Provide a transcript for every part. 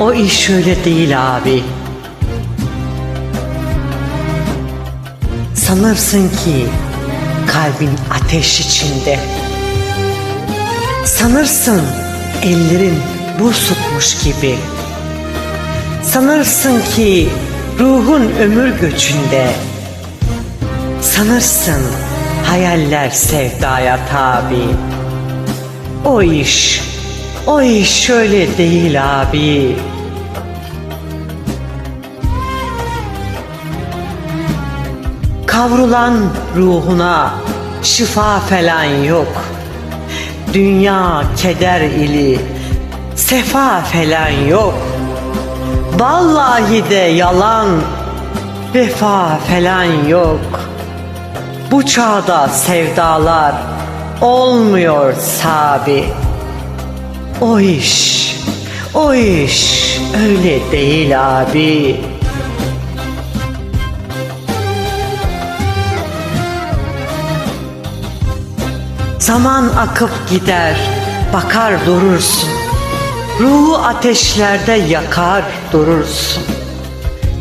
O iş öyle değil abi. Sanırsın ki kalbin ateş içinde. Sanırsın ellerin buz tutmuş gibi. Sanırsın ki ruhun ömür göçünde. Sanırsın hayaller sevdaya tabi. O iş, o iş şöyle değil abi. Kavrulan ruhuna şifa falan yok. Dünya keder ili sefa falan yok. Vallahi de yalan vefa falan yok. Bu çağda sevdalar olmuyor sabi. O iş, o iş öyle değil abi. Zaman akıp gider, bakar durursun. Ruhu ateşlerde yakar durursun.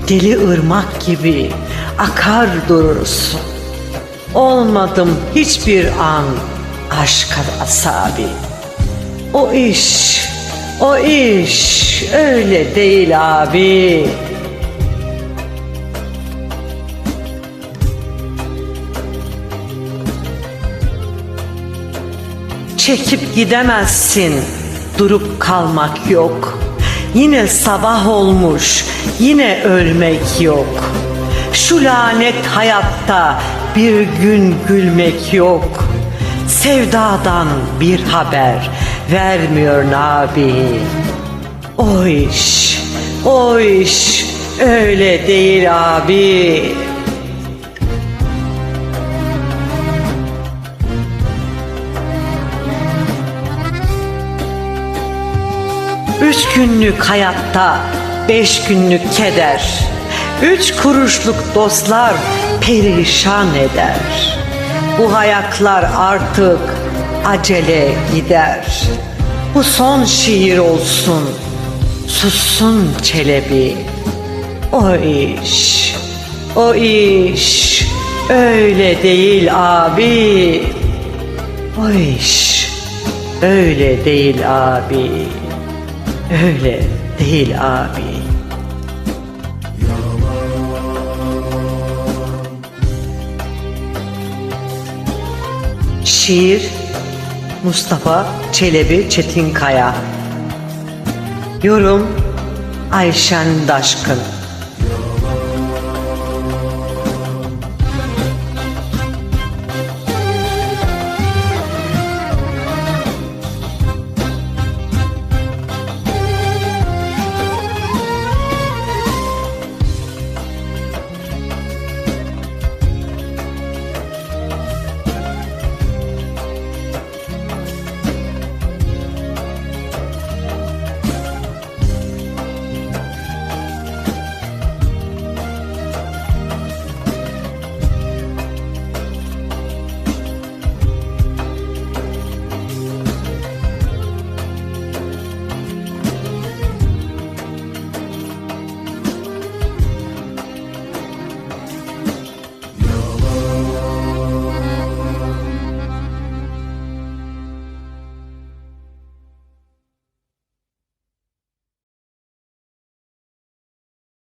Deli ırmak gibi akar durursun. Olmadım hiçbir an aşka asabi. O iş, o iş öyle değil abi. Çekip gidemezsin, durup kalmak yok. Yine sabah olmuş, yine ölmek yok. Şu lanet hayatta bir gün gülmek yok. Sevdadan bir haber vermiyor Nabi. O iş, o iş öyle değil abi. Üç günlük hayatta beş günlük keder. Üç kuruşluk dostlar perişan eder. Bu hayatlar artık acele gider. Bu son şiir olsun, sussun Çelebi. O iş, o iş öyle değil abi. O iş öyle değil abi. Öyle değil abi. Şiir Mustafa Çelebi Çetinkaya. Yorum Ayşen Daşkın